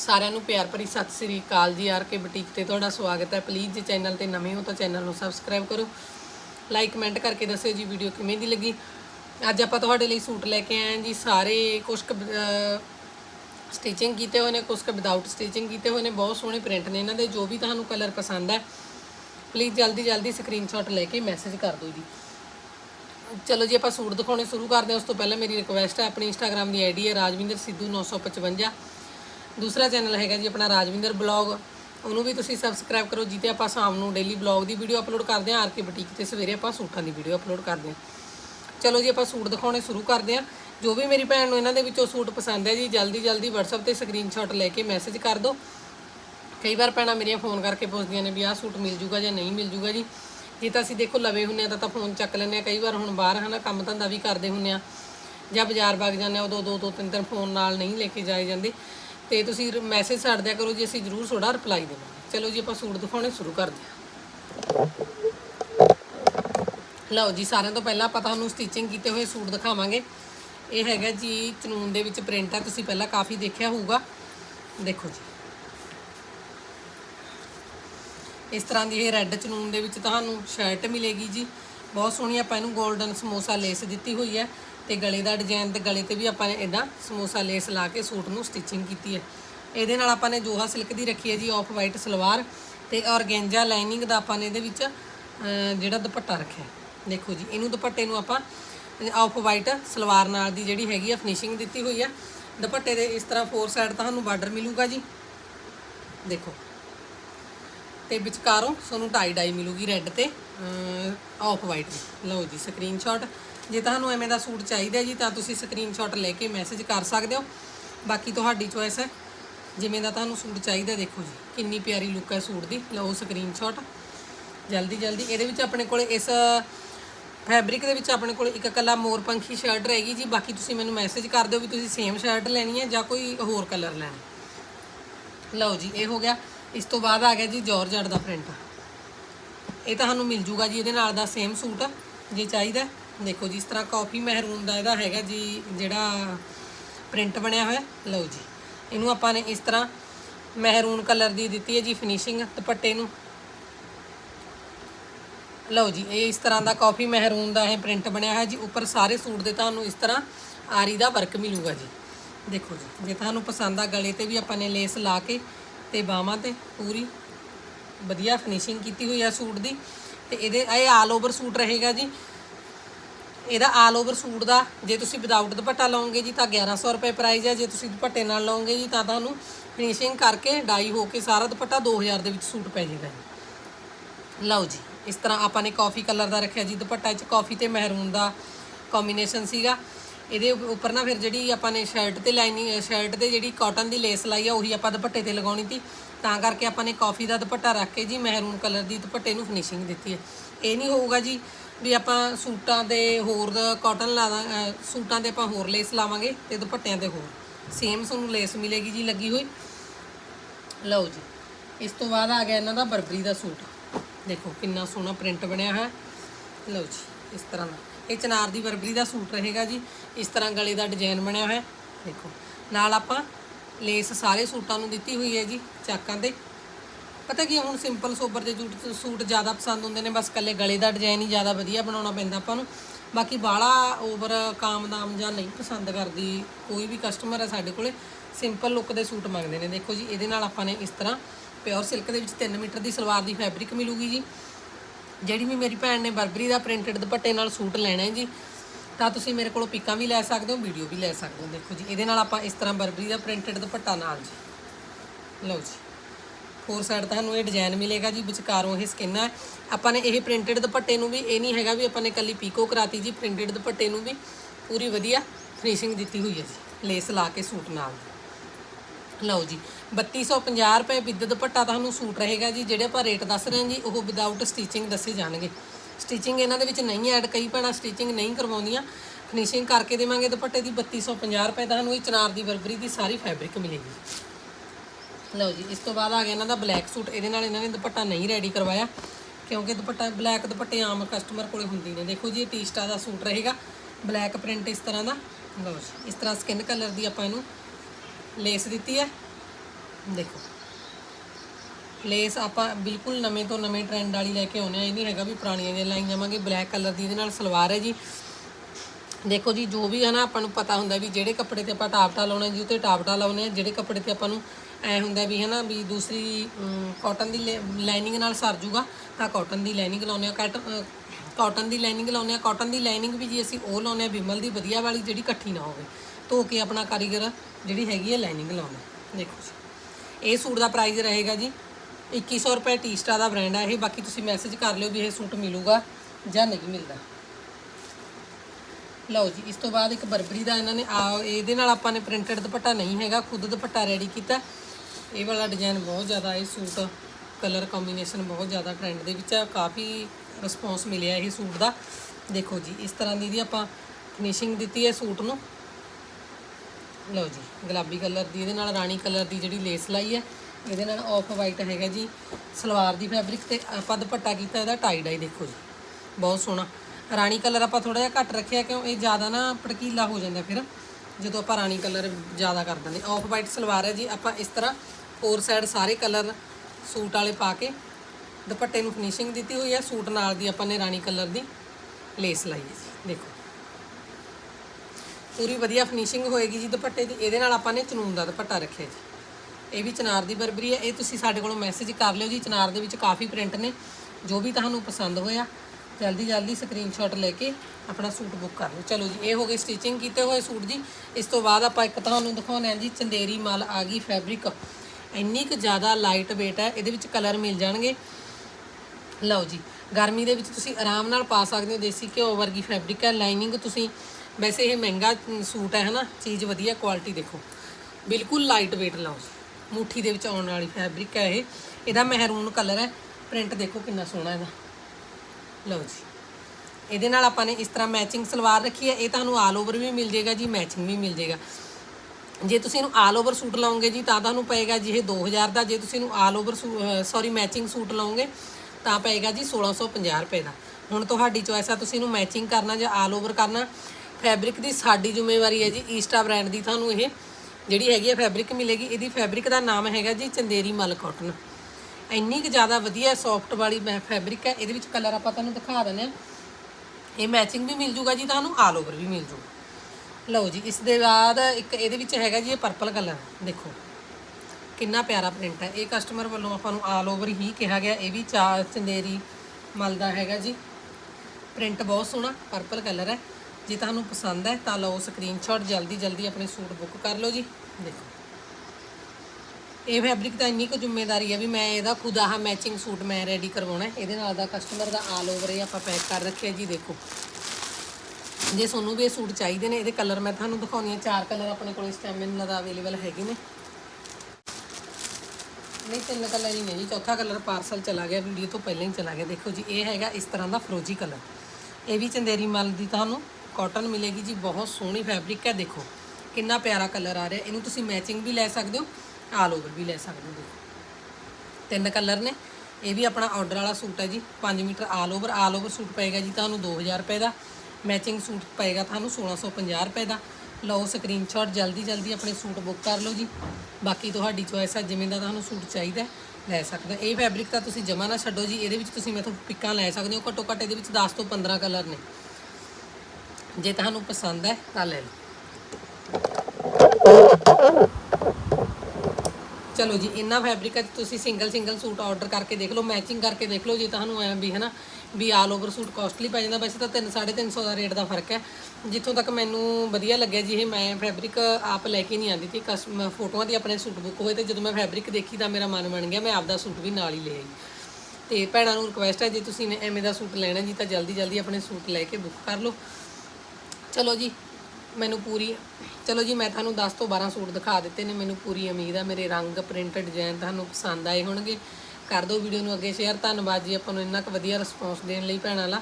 ਸਾਰਿਆਂ ਨੂੰ ਪਿਆਰ ਭਰੀ ਸਤਿ ਸ੍ਰੀ ਅਕਾਲ ਜੀ, ਆਰ ਕੇ ਬੁਟੀਕ ਤੇ ਤੁਹਾਡਾ ਸਵਾਗਤ ਹੈ। ਪਲੀਜ਼ ਜੇ ਚੈਨਲ ਤੇ ਨਵੇਂ ਹੋ ਤਾਂ ਚੈਨਲ ਨੂੰ ਸਬਸਕ੍ਰਾਈਬ ਕਰੋ। ਲਾਈਕ, ਕਮੈਂਟ ਕਰਕੇ ਦੱਸਿਓ ਜੀ ਵੀਡੀਓ ਕਿਵੇਂ ਦੀ ਲੱਗੀ। ਅੱਜ ਆਪਾਂ ਤੁਹਾਡੇ ਲਈ ਸੂਟ ਲੈ ਕੇ ਆਏ ਹਾਂ ਜੀ। ਸਾਰੇ ਕੁਝ ਸਟਿਚਿੰਗ ਕੀਤੇ ਹੋਏ ਨੇ ਕੁਝ ਕੁ ਵਿਦਆਊਟ ਸਟਿਚਿੰਗ ਕੀਤੇ ਹੋਏ ਨੇ। ਬਹੁਤ ਸੋਹਣੇ ਪ੍ਰਿੰਟ ਨੇ ਇਹਨਾਂ ਦੇ, ਜੋ ਵੀ ਤੁਹਾਨੂੰ ਕਲਰ ਪਸੰਦ ਹੈ। ਪਲੀਜ਼ ਜਲਦੀ ਜਲਦੀ ਸਕਰੀਨਸ਼ਾਟ ਲੈ ਕੇ ਮੈਸੇਜ ਕਰ ਦਿਓ ਜੀ। ਚਲੋ ਜੀ, ਆਪਾਂ ਸੂਟ ਦਿਖਾਉਣੇ ਸ਼ੁਰੂ ਕਰਦੇ ਹਾਂ। ਉਸ ਤੋਂ ਪਹਿਲਾਂ ਮੇਰੀ ਰਿਕੁਐਸਟ ਹੈ, ਆਪਣੀ ਇੰਸਟਾਗ੍ਰam ਦੀ ਆਈਡੀ ਹੈ ਰਾਜਵਿੰਦਰ ਸਿੱਧੂ 955 ਦੂਸਰਾ ਚੈਨਲ ਹੈਗਾ ਜੀ ਆਪਣਾ ਰਾਜਵਿੰਦਰ ਬਲੌਗ। ਉਹਨੂੰ ਵੀ ਤੁਸੀਂ ਸਬਸਕ੍ਰਾਈਬ ਕਰੋ ਜਿੱਤੇ ਆਪਾਂ ਸ਼ਾਮ ਨੂੰ ਡੇਲੀ ਬਲੌਗ ਦੀ ਵੀਡੀਓ ਅਪਲੋਡ ਕਰਦੇ ਹਾਂ ਆਰ ਕੇ ਬੁਟੀਕ ਤੇ ਸਵੇਰੇ ਆਪਾਂ ਸੂਟਾਂ ਦੀ ਵੀਡੀਓ ਅਪਲੋਡ ਕਰਦੇ ਹਾਂ। ਚਲੋ ਜੀ ਆਪਾਂ ਸੂਟ ਦਿਖਾਉਣੇ ਸ਼ੁਰੂ ਕਰਦੇ ਹਾਂ। ਜੋ ਵੀ ਮੇਰੀ ਭੈਣ ਨੂੰ ਇਹਨਾਂ ਦੇ ਵਿੱਚੋਂ ਸੂਟ ਪਸੰਦ ਹੈ ਜੀ, ਜਲਦੀ ਜਲਦੀ WhatsApp ਤੇ ਸਕਰੀਨਸ਼ਾਟ ਲੈ ਕੇ ਮੈਸੇਜ ਕਰ ਦਿਓ। ਕਈ ਵਾਰ ਭੈਣਾਂ ਮੇਰੀਆਂ ਫੋਨ ਕਰਕੇ ਪੁੱਛਦੀਆਂ ਨੇ ਵੀ ਆਹ ਸੂਟ ਮਿਲ ਜੂਗਾ ਜਾਂ ਨਹੀਂ ਮਿਲ ਜੂਗਾ ਜੀ। ਜੇ ਤਾਂ ਅਸੀਂ ਦੇਖੋ ਲਵੇ ਹੁੰਨੇ ਆ ਤਾਂ ਤਾਂ ਫੋਨ ਚੱਕ ਲੈਂਦੇ ਆ ਕਈ ਵਾਰ ਹੁਣ ਬਾਹਰ ਹਨਾ ਕੰਮ ਧੰਦਾ ਵੀ ਕਰਦੇ ਹੁੰਨੇ ਆ ਜਾਂ ਬਾਜ਼ਾਰ ਵਗ ਜਾਂਦੇ ਆ, ਉਦੋਂ ਦੋ ਦੋ ਤਿੰਨ ਤਿੰਨ ਫੋਨ ਨਾਲ ਨਹੀਂ ਲੈ ਕੇ ਜਾਏ ਜਾਂਦੇ। ਤੇ ਤੁਸੀਂ ਮੈਸੇਜ ਛੱਡ ਦਿਆ ਕਰੋ ਜੀ, ਅਸੀਂ ਜ਼ਰੂਰ ਤੁਹਾਡਾ ਰਿਪਲਾਈ ਦੇਵਾਂਗੇ। ਚਲੋ ਜੀ, ਆਪਾਂ ਸੂਟ ਦਿਖਾਉਣੇ ਸ਼ੁਰੂ ਕਰਦੇ ਹਾਂ। ਲਓ ਜੀ, ਸਾਰਿਆਂ ਤੋਂ ਪਹਿਲਾਂ ਆਪਾਂ ਤੁਹਾਨੂੰ ਸਟਿਚਿੰਗ ਕੀਤੇ ਹੋਏ ਸੂਟ ਦਿਖਾਵਾਂਗੇ। ਇਹ ਹੈਗਾ ਜੀ ਚਨੂਨ ਦੇ ਵਿੱਚ ਪ੍ਰਿੰਟ ਹੈ ਤੁਸੀਂ ਪਹਿਲਾਂ ਕਾਫੀ ਦੇਖਿਆ ਹੋਊਗਾ। ਦੇਖੋ ਜੀ। ਇਸ ਤਰ੍ਹਾਂ ਦੀ ਇਹ ਰੈੱਡ ਚਨੂਨ ਦੇ ਵਿੱਚ ਤੁਹਾਨੂੰ ਸ਼ਰਟ ਮਿਲੇਗੀ ਜੀ। ਬਹੁਤ ਸੋਹਣੀ ਆਪਾਂ ਇਹਨੂੰ 골ਡਨ ਸਮੋਸਾ ਲੇਸ ਦਿੱਤੀ ਹੋਈ ਹੈ। ਤੇ ਗਲੇ ਦਾ ਡਿਜ਼ਾਈਨ ਤੇ ਗਲੇ ਤੇ ਵੀ ਆਪਾਂ ਨੇ ਇਦਾਂ ਸਮੋਸਾ ਲੇਸ ਲਾ ਕੇ ਸੂਟ ਨੂੰ ਸਟਿਚਿੰਗ ਕੀਤੀ ਹੈ। ਇਹਦੇ ਨਾਲ ਆਪਾਂ ਨੇ ਜੋਹਾ ਸਿਲਕ ਦੀ ਰੱਖੀ ਹੈ ਜੀ ਆਫ ਵਾਈਟ ਸਲਵਾਰ ਤੇ ਔਰਗੈਂਜਾ ਲਾਈਨਿੰਗ ਦਾ ਆਪਾਂ ਨੇ ਇਹਦੇ ਵਿੱਚ ਜਿਹੜਾ ਦੁਪੱਟਾ ਰੱਖਿਆ ਦੇਖੋ ਜੀ, ਇਹਨੂੰ ਦੁਪੱਟੇ ਨੂੰ ਆਪਾਂ ਆਫ ਵਾਈਟ ਸਲਵਾਰ ਨਾਲ ਦੀ ਜਿਹੜੀ ਹੈਗੀ ਆ ਫਿਨਿਸ਼ਿੰਗ ਦਿੱਤੀ ਹੋਈ ਆ। ਦੁਪੱਟੇ ਦੇ ਇਸ ਤਰ੍ਹਾਂ ਫੋਰ ਸਾਈਡ ਤੁਹਾਨੂੰ ਬਾਰਡਰ ਮਿਲੂਗਾ ਜੀ। ਦੇਖੋ। ਤੇ ਵਿਚਕਾਰੋਂ ਤੁਹਾਨੂੰ ਟਾਈ ਡਾਈ ਮਿਲੂਗੀ ਰੈੱਡ ਤੇ ਆਫ ਵਾਈਟ ਲਓ ਜੀ ਸਕਰੀਨਸ਼ਾਟ ਜੇ ਤੁਹਾਨੂੰ ਐਵੇਂ ਦਾ ਸੂਟ ਚਾਹੀਦਾ ਜੀ, ਤਾਂ ਤੁਸੀਂ ਸਕਰੀਨਸ਼ਾਟ ਲੈ ਕੇ ਮੈਸੇਜ ਕਰ ਸਕਦੇ ਹੋ। ਬਾਕੀ ਤੁਹਾਡੀ ਚੋਇਸ ਹੈ। ਜਿਵੇਂ ਦਾ ਤੁਹਾਨੂੰ ਸੂਟ ਚਾਹੀਦਾ ਦੇਖੋ ਜੀ, ਕਿੰਨੀ ਪਿਆਰੀ ਲੁੱਕ ਹੈ ਸੂਟ ਦੀ। ਲਓ ਸਕਰੀਨਸ਼ਾਟ ਜਲਦੀ ਜਲਦੀ। ਇਹਦੇ ਵਿੱਚ ਆਪਣੇ ਕੋਲ ਇਸ ਫੈਬਰਿਕ ਦੇ ਵਿੱਚ ਆਪਣੇ ਕੋਲ ਇੱਕ ਕਲਾ ਮੋਰ ਪੰਖੀ ਸ਼ਰਟ ਰਹੇਗੀ ਜੀ। ਬਾਕੀ ਤੁਸੀਂ ਮੈਨੂੰ ਮੈਸੇਜ ਕਰ ਦਿਓ ਵੀ ਤੁਸੀਂ ਸੇਮ ਸ਼ਰਟ ਲੈਣੀ ਹੈ ਜਾਂ ਕੋਈ ਹੋਰ ਕਲਰ ਲੈਣਾ ਲਓ ਜੀ, ਇਹ ਹੋ ਗਿਆ। ਇਸ ਤੋਂ ਬਾਅਦ ਆ ਗਿਆ ਜੀ ਜਾਰਜਟ ਦਾ ਪ੍ਰਿੰਟ ਇਹ ਤੁਹਾਨੂੰ ਮਿਲ ਜੂਗਾ ਜੀ, ਇਹਦੇ ਨਾਲ ਦਾ ਸੇਮ ਸੂਟ। ਜੇ ਚਾਹੀਦਾ ਦੇਖੋ ਜੀ ਇਸ ਤਰ੍ਹਾਂ ਕਾਫੀ ਮਹਿਰੂਨ ਦਾ ਇਹਦਾ ਹੈਗਾ ਜੀ, ਜਿਹੜਾ ਪ੍ਰਿੰਟ ਬਣਿਆ ਹੋਇਆ, ਲਓ ਜੀ। ਇਹਨੂੰ ਆਪਾਂ ਨੇ ਇਸ ਤਰ੍ਹਾਂ ਮਹਿਰੂਨ ਕਲਰ ਦੀ ਦਿੱਤੀ ਹੈ ਜੀ ਫਿਨਿਸ਼ਿੰਗ ਦੁਪੱਟੇ ਨੂੰ। ਲਓ ਜੀ, ਇਹ ਇਸ ਤਰ੍ਹਾਂ ਦਾ ਕਾਫੀ ਮਹਿਰੂਨ ਦਾ ਇਹ ਪ੍ਰਿੰਟ ਬਣਿਆ ਹੋਇਆ ਜੀ। ਉੱਪਰ ਸਾਰੇ ਸੂਟ ਦੇ ਤੁਹਾਨੂੰ ਇਸ ਤਰ੍ਹਾਂ ਆਰੀ ਦਾ ਵਰਕ ਮਿਲੂਗਾ ਜੀ। ਦੇਖੋ ਜੀ, ਜੇ ਤੁਹਾਨੂੰ ਪਸੰਦ ਆ ਗਲੇ ਤੇ ਵੀ ਆਪਾਂ ਨੇ ਲੇਸ ਲਾ ਕੇ ਤੇ ਬਾਹਾਂ ਤੇ ਪੂਰੀ ਵਧੀਆ ਫਿਨਿਸ਼ਿੰਗ ਕੀਤੀ ਹੋਈ ਆ ਸੂਟ ਦੀ। ਤੇ ਇਹਦੇ, ਇਹ ਆਲ ਓਵਰ ਸੂਟ ਰਹੇਗਾ ਜੀ। ਇਹਦਾ ਆਲ ਓਵਰ ਸੂਟ ਦਾ, ਜੇ ਤੁਸੀਂ ਵਿਦਆਊਟ ਦੁਪੱਟਾ ਲਓਗੇ ਜੀ ਤਾਂ 1100 ਰੁਪਏ ਪ੍ਰਾਈਸ ਹੈ, ਜੇ ਤੁਸੀਂ ਦੁਪੱਟੇ ਨਾਲ ਲਓਗੇ ਜੀ ਤਾਂ ਤੁਹਾਨੂੰ ਫਿਨਿਸ਼ਿੰਗ ਕਰਕੇ ਡਾਈ ਹੋ ਕੇ ਸਾਰਾ ਦੁਪੱਟਾ 2000 ਦੇ ਵਿੱਚ ਸੂਟ ਪੈ ਜਾਏਗਾ ਲਓ ਜੀ, ਇਸ ਤਰ੍ਹਾਂ ਆਪਾਂ ਨੇ ਕਾਫੀ ਕਲਰ ਦਾ ਰੱਖਿਆ ਜੀ, ਦੁਪੱਟਾ ਚ ਕਾਫੀ ਤੇ ਮਹਿਰੂਨ ਦਾ ਕੰਬੀਨੇਸ਼ਨ ਸੀਗਾ। ਇਹਦੇ ਉੱਪਰ ਨਾ ਫਿਰ ਜਿਹੜੀ ਆਪਾਂ ਨੇ ਸ਼ਰਟ ਤੇ ਲਾਈਨਿੰਗ ਸ਼ਰਟ ਤੇ ਜਿਹੜੀ ਕਾਟਨ ਦੀ ਲੇਸ ਲਾਈ ਆ, ਉਹੀ ਆਪਾਂ ਦੁਪੱਟੇ ਤੇ ਲਗਾਉਣੀ ਸੀ। ਤਾਂ ਕਰਕੇ ਆਪਾਂ ਨੇ ਕਾਫੀ ਦਾ ਦੁਪੱਟਾ ਰੱਖ ਕੇ ਜੀ ਮਹਿਰੂਨ ਕਲਰ ਦੀ ਦੁਪੱਟੇ ਨੂੰ ਫਿਨਿਸ਼ਿੰਗ ਦਿੱਤੀ ਹੈ। ਇਹ ਨਹੀਂ ਹੋਊਗਾ ਜੀ ਵੀ ਆਪਾਂ ਸੂਟਾਂ ਦੇ ਹੋਰ ਕਾਟਨ ਲਾ ਦਾਂ- ਸੂਟਾਂ ਤੇ ਆਪਾਂ ਹੋਰ ਲੇਸ ਲਾਵਾਂਗੇ ਤੇ ਦੁਪੱਟਿਆਂ ਤੇ ਹੋਰ। ਸੇਮ ਤੁਹਾਨੂੰ ਲੇਸ ਮਿਲੇਗੀ ਜੀ ਲੱਗੀ ਹੋਈ। ਲਓ ਜੀ, ਇਸ ਤੋਂ ਬਾਅਦ ਆ ਗਿਆ ਇਹਨਾਂ ਦਾ ਬਰਬਰੀ ਦਾ ਸੂਟ। ਦੇਖੋ ਕਿੰਨਾ ਸੋਹਣਾ ਪ੍ਰਿੰਟ ਬਣਿਆ ਹੈ ਲਓ ਜੀ, ਇਸ ਤਰ੍ਹਾਂ ਦਾ। ਇਹ ਚਨਾਰ ਦੀ ਬਰਬਰੀ ਦਾ ਸੂਟ ਰਹੇਗਾ ਜੀ। ਇਸ ਤਰ੍ਹਾਂ ਗਲੇ ਦਾ ਡਿਜ਼ਾਈਨ ਬਣਿਆ ਹੋਇਆ। ਦੇਖੋ, ਨਾਲ ਆਪਾਂ ਲੇਸ ਸਾਰੇ ਸੂਟਾਂ ਨੂੰ ਦਿੱਤੀ ਹੋਈ ਹੈ ਜੀ, ਚਾਕਾਂ ਤੇ। ਪਤਾ ਕੀ ਹੁਣ ਸਿੰਪਲ ਸੋਬਰ ਦੇ ਜੂਟ ਸੂਟ ਜ਼ਿਆਦਾ ਪਸੰਦ ਹੁੰਦੇ ਨੇ, ਬਸ ਕੱਲੇ ਗਲੇ ਦਾ ਡਿਜ਼ਾਈਨ ਹੀ ਜ਼ਿਆਦਾ ਵਧੀਆ ਬਣਾਉਣਾ ਪੈਂਦਾ ਆਪਾਂ ਨੂੰ। ਬਾਕੀ ਬਾਹਲਾ ਓਵਰ ਕਾਮਦਾਮ ਜਾਂ ਨਹੀਂ ਪਸੰਦ ਕਰਦੀ ਕੋਈ ਵੀ ਕਸਟਮਰ ਹੈ ਸਾਡੇ ਕੋਲੇ ਸਿੰਪਲ ਲੁੱਕ ਦੇ ਸੂਟ ਮੰਗਦੇ ਨੇ। ਦੇਖੋ ਜੀ, ਇਹਦੇ ਨਾਲ ਆਪਾਂ ਨੇ ਇਸ ਤਰ੍ਹਾਂ ਪਿਓਰ ਸਿਲਕ ਦੇ ਵਿੱਚ 3 ਮੀਟਰ ਦੀ ਸਲਵਾਰ ਦੀ ਫੈਬਰਿਕ ਮਿਲੂਗੀ ਜੀ। ਜਿਹੜੀ ਵੀ ਮੇਰੀ ਭੈਣ ਨੇ ਬਰਬਰੀ ਦਾ ਪ੍ਰਿੰਟਡ ਦੁਪੱਟੇ ਨਾਲ ਸੂਟ ਲੈਣਾ ਹੈ ਜੀ, ਤਾਂ ਤੁਸੀਂ ਮੇਰੇ ਕੋਲੋਂ ਪਿਕਾਂ ਵੀ ਲੈ ਸਕਦੇ ਹੋ ਵੀਡੀਓ ਵੀ ਲੈ ਸਕਦੇ ਹੋ। ਦੇਖੋ ਜੀ, ਇਹਦੇ ਨਾਲ ਆਪਾਂ ਇਸ ਤਰ੍ਹਾਂ ਬਰਬਰੀ ਦਾ ਪ੍ਰਿੰਟਡ ਦੁਪੱਟਾ ਨਾਲ ਜੀ। ਲਓ ਜੀ। ਹੋਰ ਸਾਈਡ ਤੁਹਾਨੂੰ ਇਹ ਡਿਜ਼ਾਈਨ ਮਿਲੇਗਾ ਜੀ, ਵਿਚਕਾਰੋਂ ਇਹ ਸਕਿਨ ਹੈ ਆਪਾਂ ਨੇ ਇਹ ਪ੍ਰਿੰਟਡ ਦੁਪੱਟੇ ਨੂੰ ਵੀ, ਇਹ ਨਹੀਂ ਹੈਗਾ ਵੀ ਆਪਾਂ ਨੇ ਕੱਲੀ ਪੀਕੋ ਕਰਾਤੀ ਜੀ ਪ੍ਰਿੰਟਡ ਦੁਪੱਟੇ ਨੂੰ ਵੀ। ਪੂਰੀ ਵਧੀਆ ਫਿਨਿਸ਼ਿੰਗ ਦਿੱਤੀ ਹੋਈ ਹੈ ਜੀ ਲੇਸ ਲਾ ਕੇ ਸੂਟ ਨਾਲ। ਲਓ ਜੀ 3250 ਰੁਪਏ ਵਿਦ ਦੁਪੱਟਾ ਤੁਹਾਨੂੰ ਸੂਟ ਰਹੇਗਾ ਜੀ, ਜਿਹੜੇ ਆਪਾਂ ਰੇਟ ਦੱਸ ਰਹੇ ਹਾਂ ਜੀ, ਉਹ ਵਿਦਆਊਟ ਸਟਿਚਿੰਗ ਦੱਸੇ ਜਾਣਗੇ। ਸਟਿਚਿੰਗ ਇਹਨਾਂ ਦੇ ਵਿੱਚ ਨਹੀਂ ਐਡ ਕਈ ਭੈਣਾਂ ਸਟਿਚਿੰਗ ਨਹੀਂ ਕਰਵਾਉਂਦੀਆਂ। ਫਿਨਿਸ਼ਿੰਗ ਕਰਕੇ ਦੇਵਾਂਗੇ ਦੁਪੱਟੇ ਦੀ 3250 ਰੁਪਏ, ਤੁਹਾਨੂੰ ਇਹ ਚਨਾਰ ਦੀ ਬਰਬਰੀ ਦੀ ਸਾਰੀ ਫੈਬਰਿਕ ਮਿਲੇਗੀ। ਲਓ ਜੀ, ਇਸ ਤੋਂ ਬਾਅਦ ਆ ਗਿਆ ਇਹਨਾਂ ਦਾ ਬਲੈਕ ਸੂਟ ਇਹਦੇ ਨਾਲ ਇਹਨਾਂ ਨੇ ਦੁਪੱਟਾ ਨਹੀਂ ਰੈਡੀ ਕਰਵਾਇਆ, ਕਿਉਂਕਿ ਦੁਪੱਟਾ ਬਲੈਕ ਦੁਪੱਟੇ ਆਮ ਕਸਟਮਰ ਕੋਲੇ ਹੁੰਦੀ ਨੇ। ਦੇਖੋ ਜੀ, ਇਹ ਟੀ-ਸਟਾ ਦਾ ਸੂਟ ਰਹੇਗਾ। ਬਲੈਕ ਪ੍ਰਿੰਟ ਇਸ ਤਰ੍ਹਾਂ ਦਾ। ਲਓ ਜੀ, ਇਸ ਤਰ੍ਹਾਂ ਸਕਿਨ ਕਲਰ ਦੀ ਆਪਾਂ ਇਹਨੂੰ ਲੇਸ ਦਿੱਤੀ ਹੈ। ਦੇਖੋ ਲੇਸ ਆਪਾਂ ਬਿਲਕੁਲ ਨਵੇਂ ਤੋਂ ਨਵੇਂ ਟ੍ਰੈਂਡ ਵਾਲੀ ਲੈ ਕੇ ਆਉਂਦੇ ਆ ਇਹ ਨਹੀਂ ਹੈਗਾ ਵੀ ਪੁਰਾਣੀਆਂ ਜਿਹੀਆਂ ਲਾਈਆਂ ਜਾਵਾਂਗੇ ਬਲੈਕ ਕਲਰ ਦੀ। ਇਹਦੇ ਨਾਲ ਸਲਵਾਰ ਹੈ ਜੀ। ਦੇਖੋ ਜੀ, ਜੋ ਵੀ ਹੈ ਨਾ, ਆਪਾਂ ਨੂੰ ਪਤਾ ਹੁੰਦਾ ਵੀ ਜਿਹੜੇ ਕੱਪੜੇ ਤੇ ਆਪਾਂ ਟਾਪਟਾ ਲਾਉਣਾ, ਜੀ ਉਤੇ ਟਾਪਟਾ ਲਾਉਨੇ ਆ, ਜਿਹੜੇ ਕੱਪੜੇ ਤੇ ਆਪਾਂ ਨੂੰ ਐ ਹੁੰਦਾ ਵੀ ਹੈ ਨਾ, ਵੀ ਦੂਸਰੀ ਕਾਟਨ ਦੀ ਲਾਈਨਿੰਗ ਨਾਲ ਸਰ ਜੂਗਾ, ਤਾਂ ਕਾਟਨ ਦੀ ਲਾਈਨਿੰਗ ਲਾਉਨੇ ਆ ਕਾਟਨ ਦੀ ਲਾਈਨਿੰਗ ਲਾਉਨੇ ਆ ਕਾਟਨ ਦੀ ਲਾਈਨਿੰਗ ਵੀ ਜੀ ਅਸੀਂ ਉਹ ਲਾਉਨੇ ਆ ਵਿਮਲ ਦੀ ਵਧੀਆ ਵਾਲੀ ਜਿਹੜੀ ਇਕੱਠੀ ਨਾ ਹੋਵੇ, ਧੋ ਕੇ ਆਪਣਾ ਕਾਰੀਗਰ ਜਿਹੜੀ ਹੈਗੀ ਹੈ ਲਾਈਨਿੰਗ ਲਾਉਣਾ ਦੇਖੋ ਜੀ, ਇਹ ਸੂਟ ਦਾ ਪ੍ਰਾਈਸ ਰਹੇਗਾ ਜੀ 2100 ਰੁਪਏ ਟੀਸਟਾ ਦਾ ਬ੍ਰਾਂਡ ਹੈ ਇਹ, ਬਾਕੀ ਤੁਸੀਂ ਮੈਸੇਜ ਕਰ ਲਿਓ ਵੀ ਇਹ ਸੂਟ ਮਿਲੂਗਾ ਜਾਂ ਨਹੀਂ ਮਿਲਦਾ। ਲਓ ਜੀ, ਇਸ ਤੋਂ ਬਾਅਦ ਇੱਕ ਬਰਬਰੀ ਦਾ ਇਹਨਾਂ ਨੇ ਆ, ਇਹਦੇ ਨਾਲ ਆਪਾਂ ਨੇ ਪ੍ਰਿੰਟਡ ਦੁਪੱਟਾ ਨਹੀਂ ਹੈਗਾ, ਖੁਦ ਦੁਪੱਟਾ ਰੈਡੀ ਕੀਤਾ। ਇਹ ਵਾਲਾ ਡਿਜ਼ਾਈਨ ਬਹੁਤ ਜ਼ਿਆਦਾ, ਇਹ ਸੂਟ ਕਲਰ ਕੰਬੀਨੇਸ਼ਨ ਬਹੁਤ ਜ਼ਿਆਦਾ ਟ੍ਰੈਂਡ ਦੇ ਵਿੱਚ ਆ, ਕਾਫੀ ਰਿਸਪੌਂਸ ਮਿਲਿਆ ਇਹ ਸੂਟ ਦਾ। ਦੇਖੋ ਜੀ, ਇਸ ਤਰ੍ਹਾਂ ਦੀ ਦੀ ਆਪਾਂ ਫਿਨਿਸ਼ਿੰਗ ਦਿੱਤੀ ਹੈ ਸੂਟ ਨੂੰ। ਲਓ ਜੀ, ਗੁਲਾਬੀ ਕਲਰ ਦੀ, ਇਹਦੇ ਨਾਲ ਰਾਣੀ ਕਲਰ ਦੀ ਜਿਹੜੀ ਲੇਸ ਲਾਈ ਹੈ, ਇਹਦੇ ਨਾਲ ਆਫ ਵਾਈਟ ਹੈਗਾ ਜੀ। ਸਲਵਾਰ ਦੀ ਫੈਬਰਿਕ ਤੇ ਆਪਾਂ ਦੁਪੱਟਾ ਕੀਤਾ, ਇਹਦਾ ਟਾਈ ਡਾਈ ਦੇਖੋ ਜੀ, ਬਹੁਤ ਸੋਹਣਾ। ਰਾਣੀ ਕਲਰ ਆਪਾਂ ਥੋੜਾ ਜਿਹਾ ਘੱਟ ਰੱਖਿਆ ਕਿਉਂ ਇਹ ਜ਼ਿਆਦਾ ਨਾ ਭੜਕੀਲਾ ਹੋ ਜਾਂਦਾ ਫਿਰ, ਜਦੋਂ ਆਪਾਂ ਰਾਣੀ ਕਲਰ ਜ਼ਿਆਦਾ ਕਰ ਦਿੰਦੇ। ਆਫ ਵਾਈਟ ਸਲਵਾਰ ਹੈ ਜੀ, ਆਪਾਂ ਇਸ ਤਰ੍ਹਾਂ ਫੋਰ ਸਾਈਡ ਸਾਰੇ ਕਲਰ ਸੂਟ ਵਾਲੇ ਪਾ ਕੇ ਦੁਪੱਟੇ ਨੂੰ ਫਿਨਿਸ਼ਿੰਗ ਦਿੱਤੀ ਹੋਈ ਹੈ, ਸੂਟ ਨਾਲ ਦੀ ਆਪਾਂ ਨੇ ਰਾਣੀ ਕਲਰ ਦੀ ਲੇਸ ਲਾਈ ਹੈ ਜੀ, ਦੇਖੋ। ਪੂਰੀ ਵਧੀਆ ਫਿਨਿਸ਼ਿੰਗ ਹੋਏਗੀ ਜੀ ਦੁਪੱਟੇ ਦੀ, ਇਹਦੇ ਨਾਲ ਆਪਾਂ ਨੇ ਚਨੂਨ ਦਾ ਦੁਪੱਟਾ ਰੱਖਿਆ ਜੀ। ਇਹ ਵੀ ਚਨਾਰ ਦੀ ਬਰਬਰੀ ਹੈ, ਇਹ ਤੁਸੀਂ ਸਾਡੇ ਕੋਲੋਂ ਮੈਸੇਜ ਕਰ ਲਿਓ ਜੀ, ਚਨਾਰ ਦੇ ਵਿੱਚ ਕਾਫੀ ਪ੍ਰਿੰਟ ਨੇ, ਜੋ ਵੀ ਤੁਹਾਨੂੰ ਪਸੰਦ ਹੋਇਆ। ਜਲਦੀ ਜਲਦੀ ਸਕਰੀਨਸ਼ਾਟ ਲੈ ਕੇ ਆਪਣਾ ਸੂਟ ਬੁੱਕ ਕਰ ਲਓ। ਚਲੋ ਜੀ, ਇਹ ਹੋ ਗਏ ਸਟਿਚਿੰਗ ਕੀਤੇ ਹੋਏ ਸੂਟ ਜੀ। ਇਸ ਤੋਂ ਬਾਅਦ ਆਪਾਂ ਇੱਕ ਤੁਹਾਨੂੰ ਦਿਖਾਉਂਦੇ ਹਾਂ ਜੀ, ਚੰਦੇਰੀ ਮਾਲ ਆ ਗਈ ਫੈਬਰਿਕ ਇੰਨੀ ਕੁ ਜ਼ਿਆਦਾ ਲਾਈਟ weight ਹੈ, ਇਹਦੇ ਵਿੱਚ ਕਲਰ ਮਿਲ ਜਾਣਗੇ। ਲਓ ਜੀ, ਗਰਮੀ ਦੇ ਵਿੱਚ ਤੁਸੀਂ ਆਰਾਮ ਨਾਲ ਪਾ ਸਕਦੇ ਹੋ ਦੇਸੀ ਘਿਓ ਵਰਗੀ ਫੈਬਰਿਕ ਹੈ ਲਾਈਨਿੰਗ ਤੁਸੀਂ। ਵੈਸੇ ਇਹ ਮਹਿੰਗਾ ਸੂਟ ਹੈ, ਹਨਾ? ਚੀਜ਼ ਵਧੀਆ ਕੁਆਲਿਟੀ ਦੇਖੋ। ਬਿਲਕੁਲ ਲਾਈਟ weight, ਲਓ ਜੀ। ਮੁੱਠੀ ਦੇ ਵਿੱਚ ਆਉਣ ਵਾਲੀ ਫੈਬਰਿਕ ਹੈ ਇਹ। ਇਹਦਾ ਮਹਿਰੂਨ ਕਲਰ ਹੈ। ਪ੍ਰਿੰਟ ਦੇਖੋ ਕਿੰਨਾ ਸੋਹਣਾ ਇਹਦਾ। ਲਓ ਜੀ। ਇਹਦੇ ਨਾਲ ਆਪਾਂ ਨੇ ਇਸ ਤਰ੍ਹਾਂ ਮੈਚਿੰਗ ਸਲਵਾਰ ਰੱਖੀ ਹੈ। ਇਹ ਤੁਹਾਨੂੰ ਆਲ ਓਵਰ ਵੀ ਮਿਲ ਜਾਏਗਾ ਜੀ ਮੈਚਿੰਗ ਵੀ ਮਿਲ ਜਾਏਗਾ। ਜੇ ਤੁਸੀਂ ਇਹਨੂੰ ਆਲ ਓਵਰ ਸੂਟ ਲਾਓਗੇ ਜੀ, ਤਾਂ ਤੁਹਾਨੂੰ ਪਏਗਾ ਜੀ ਇਹ 2000 ਦਾ। ਜੇ ਤੁਸੀਂ ਇਹਨੂੰ all over sorry matching suit ਲਾਓਗੇ, ਤਾਂ ਪਏਗਾ ਜੀ 1650 ਰੁਪਏ ਦਾ। ਹੁਣ ਤੁਹਾਡੀ ਚੋਇਸ ਆ, ਤੁਸੀਂ ਇਹਨੂੰ ਮੈਚਿੰਗ ਕਰਨਾ ਜਾਂ ਆਲ ਓਵਰ ਕਰਨਾ। ਫੈਬਰਿਕ ਦੀ ਸਾਡੀ ਜ਼ਿੰਮੇਵਾਰੀ ਹੈ ਜੀ ਈਸਟਾ ਬ੍ਰਾਂਡ ਦੀ ਤੁਹਾਨੂੰ ਇਹ ਜਿਹੜੀ ਹੈਗੀ ਹੈ ਫੈਬਰਿਕ ਮਿਲੇਗੀ। ਇਹਦੀ ਫੈਬਰਿਕ ਦਾ ਨਾਮ ਹੈਗਾ ਜੀ ਚੰਦੇਰੀ ਮਲ ਕਾਟਨ ਇੰਨੀ ਕੁ ਜ਼ਿਆਦਾ ਵਧੀਆ ਸੌਫਟ ਵਾਲੀ ਫੈਬਰਿਕ ਹੈ, ਇਹਦੇ ਵਿੱਚ ਕਲਰ ਆਪਾਂ ਤੁਹਾਨੂੰ ਦਿਖਾ ਦਿੰਦੇ ਆ ਇਹ ਮੈਚਿੰਗ ਵੀ ਮਿਲ ਜੂਗਾ ਜੀ, ਤੁਹਾਨੂੰ ਆਲ ਓਵਰ ਵੀ ਮਿਲ ਜੂਗਾ। ਲਓ ਜੀ, ਇਸ ਦੇ ਬਾਅਦ ਇੱਕ ਇਹਦੇ ਵਿੱਚ ਹੈਗਾ ਜੀ ਇਹ ਪਰਪਲ ਕਲਰ ਦੇਖੋ। ਕਿੰਨਾ ਪਿਆਰਾ ਪ੍ਰਿੰਟ ਹੈ। ਇਹ ਕਸਟਮਰ ਵੱਲੋਂ ਆਪਾਂ ਨੂੰ ਆਲ ਓਵਰ ਹੀ ਕਿਹਾ ਗਿਆ। ਇਹ ਵੀ ਚਾਰ ਚੰਦੇਰੀ, ਮਲ ਦਾ ਹੈਗਾ ਜੀ। ਪ੍ਰਿੰਟ ਬਹੁਤ ਸੋਹਣਾ ਪਰਪਲ ਕਲਰ ਹੈ। ਜੇ ਤੁਹਾਨੂੰ ਪਸੰਦ ਹੈ ਤਾਂ ਲਓ ਸਕਰੀਨਸ਼ਾਟ ਜਲਦੀ ਜਲਦੀ ਆਪਣੇ ਸੂਟ ਬੁੱਕ ਕਰ ਲਓ ਜੀ। ਦੇਖੋ। ਇਹ ਫੈਬਰਿਕ ਤਾਂ ਇੰਨੀ ਕੁ ਜ਼ਿੰਮੇਵਾਰੀ ਹੈ ਵੀ ਮੈਂ ਇਹਦਾ ਖੁਦ ਆਹ ਮੈਚਿੰਗ ਸੂਟ ਮੈਂ ਰੈਡੀ ਕਰਵਾਉਣਾ ਇਹਦੇ ਨਾਲ ਦਾ ਕਸਟਮਰ ਦਾ ਆਲ ਓਵਰ ਇਹ ਆਪਾਂ ਪੈਕ ਕਰ ਰੱਖਿਆ ਜੀ, ਦੇਖੋ। ਜੇ ਤੁਹਾਨੂੰ ਵੀ ਇਹ ਸੂਟ ਚਾਹੀਦੇ ਨੇ, ਇਹਦੇ ਕਲਰ ਮੈਂ ਤੁਹਾਨੂੰ ਦਿਖਾਉਣੀ ਹੈ ਚਾਰ ਕਲਰ ਆਪਣੇ ਕੋਲ ਇਸ ਟਾਈਮ ਮੈਨੂੰ ਲੱਗਦਾ ਅਵੇਲੇਬਲ ਹੈਗੇ ਨੇ। ਨਹੀਂ, ਤਿੰਨ ਕਲਰ ਹੀ ਨੇ ਜੀ। ਚੌਥਾ ਕਲਰ ਪਾਰਸਲ ਚਲਾ ਗਿਆ ਵੀਡੀਓ ਤੋਂ ਪਹਿਲਾਂ ਹੀ ਚਲਾ ਗਿਆ। ਦੇਖੋ ਜੀ, ਇਹ ਹੈਗਾ ਇਸ ਤਰ੍ਹਾਂ ਦਾ ਫਰੋਜੀ ਕਲਰ ਇਹ ਵੀ ਚੰਦੇਰੀ ਮਲ ਦੀ ਤੁਹਾਨੂੰ ਕਾਟਨ ਮਿਲੇਗੀ ਜੀ। ਬਹੁਤ ਸੋਹਣੀ ਫੈਬਰਿਕ ਹੈ, ਦੇਖੋ। ਕਿੰਨਾ ਪਿਆਰਾ ਕਲਰ ਆ ਰਿਹਾ। ਇਹਨੂੰ ਤੁਸੀਂ ਮੈਚਿੰਗ ਵੀ ਲੈ ਸਕਦੇ ਹੋ। ਆਲ ਓਵਰ ਵੀ ਲੈ ਸਕਦੇ ਹੋ ਦੇਖੋ ਤਿੰਨ ਕਲਰ ਨੇ। ਇਹ ਵੀ ਆਪਣਾ ਆਰਡਰ ਵਾਲਾ ਸੂਟ ਹੈ ਜੀ। 5 metre all over. All over suit ਪਏਗਾ ਜੀ ਤੁਹਾਨੂੰ 2000 ਰੁਪਏ ਦਾ। ਮੈਚਿੰਗ ਸੂਟ ਪਏਗਾ ਤੁਹਾਨੂੰ 1650 ਰੁਪਏ ਦਾ। ਲਓ ਸਕਰੀਨਸ਼ਾਟ ਜਲਦੀ ਜਲਦੀ ਆਪਣੇ ਸੂਟ ਬੁੱਕ ਕਰ ਲਓ ਜੀ। ਬਾਕੀ ਤੁਹਾਡੀ ਚੋਇਸ ਹੈ, ਜਿਵੇਂ ਦਾ ਤੁਹਾਨੂੰ ਸੂਟ ਚਾਹੀਦਾ ਲੈ ਸਕਦੇ ਇਹ ਫੈਬਰਿਕ ਤਾਂ ਤੁਸੀਂ ਜਮਾ ਨਾ ਛੱਡੋ ਜੀ। ਇਹਦੇ ਵਿੱਚ ਤੁਸੀਂ ਮੈਥੋਂ ਪਿੱਕਾਂ ਲੈ ਸਕਦੇ ਹੋ। ਘੱਟੋ ਘੱਟ ਇਹਦੇ ਵਿੱਚ 10 ਤੋਂ 15 ਕਲਰ ਨੇ। ਜੇ ਤੁਹਾਨੂੰ ਪਸੰਦ ਹੈ ਤਾਂ ਲੈ ਲਓ। ਚਲੋ ਜੀ, ਇੰਨਾ ਫੈਬਰਿਕ ਹੈ ਤੁਸੀਂ ਸਿੰਗਲ ਸਿੰਗਲ ਸੂਟ ਆਰਡਰ ਕਰਕੇ ਦੇਖ ਲਓ ਮੈਚਿੰਗ ਕਰਕੇ ਦੇਖ ਲਓ, ਜੇ ਤੁਹਾਨੂੰ ਐ ਵੀ ਹਨਾ ਵੀ ਆਲ ਓਵਰ ਸੂਟ ਕਾਸਟਲੀ ਪੈ ਜਾਂਦਾ, ਵੈਸੇ ਤਾਂ 3 350 ਦਾ ਰੇਟ ਦਾ ਫ਼ਰਕ ਹੈ। ਜਿੱਥੋਂ ਤੱਕ ਮੈਨੂੰ ਵਧੀਆ ਲੱਗਿਆ ਜੀ ਇਹ, ਮੈਂ ਫੈਬਰਿਕ ਆਪ ਲੈ ਕੇ ਨਹੀਂ ਆਂਦੀ ਸੀ ਕਸਮ ਫੋਟੋਆਂ ਦੀ ਆਪਣੇ ਸੂਟ ਬੁੱਕ ਹੋਏ ਤੇ ਜਦੋਂ ਮੈਂ ਫੈਬਰਿਕ ਦੇਖੀ ਤਾਂ ਮੇਰਾ ਮਨ ਬਣ ਗਿਆ, ਮੈਂ ਆਪਦਾ ਸੂਟ ਵੀ ਨਾਲ ਹੀ ਲੈ ਆਈ। ਤੇ ਭੈਣਾਂ ਨੂੰ ਰਿਕੁਐਸਟ ਹੈ, ਜੇ ਤੁਸੀਂ ਐਵੇਂ ਦਾ ਸੂਟ ਲੈਣਾ ਜੀ, ਤਾਂ ਜਲਦੀ ਜਲਦੀ ਆਪਣੇ ਸੂਟ ਲੈ ਕੇ ਬੁੱਕ ਕਰ ਲਓ। ਚਲੋ ਜੀ ਮੈਨੂੰ ਪੂਰੀ, ਚਲੋ ਜੀ ਮੈਂ ਤੁਹਾਨੂੰ 10 ਤੋਂ 12 ਸੂਟ ਦਿਖਾ ਦਿੱਤੇ ਨੇ, ਮੈਨੂੰ ਪੂਰੀ ਉਮੀਦ ਆ, ਮੇਰੇ ਰੰਗ ਪ੍ਰਿੰਟ ਡਿਜ਼ਾਈਨ ਤੁਹਾਨੂੰ ਪਸੰਦ ਆਏ ਹੋਣਗੇ। ਕਰ ਦਿਓ ਵੀਡੀਓ ਨੂੰ ਅੱਗੇ ਸ਼ੇਅਰ ਧੰਨਵਾਦ ਜੀ ਆਪਾਂ ਨੂੰ ਇੰਨਾ ਕੁ ਵਧੀਆ ਰਿਸਪੌਂਸ ਦੇਣ ਲਈ ਭੈਣਾਂ ਲਾ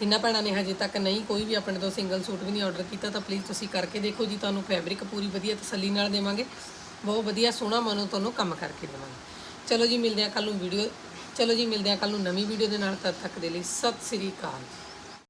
ਜਿਨ੍ਹਾਂ ਭੈਣਾਂ ਨੇ ਹਜੇ ਤੱਕ ਨਹੀਂ ਕੋਈ ਵੀ ਆਪਣੇ ਤੋਂ ਸਿੰਗਲ ਸੂਟ ਵੀ ਨਹੀਂ ਆਰਡਰ ਕੀਤਾ, ਤਾਂ ਪਲੀਜ਼ ਤੁਸੀਂ ਕਰਕੇ ਦੇਖੋ ਜੀ, ਤੁਹਾਨੂੰ ਫੈਬਰਿਕ ਪੂਰੀ ਵਧੀਆ ਤਸੱਲੀ ਨਾਲ ਦੇਵਾਂਗੇ। ਬਹੁਤ ਵਧੀਆ ਸੋਹਣਾ ਮਨੋਂ ਤੁਹਾਨੂੰ ਕੰਮ ਕਰਕੇ ਦੇਵਾਂਗੇ। ਚਲੋ ਜੀ, ਮਿਲਦੇ ਹਾਂ ਕੱਲ ਨੂੰ ਵੀਡੀਓ ਚਲੋ ਜੀ, ਮਿਲਦੇ ਹਾਂ ਕੱਲ ਨੂੰ ਨਵੀਂ ਵੀਡੀਓ ਦੇ ਨਾਲ, ਤਦ ਤੱਕ ਦੇ ਲਈ ਸਤਿ ਸ੍ਰੀ ਅਕਾਲ।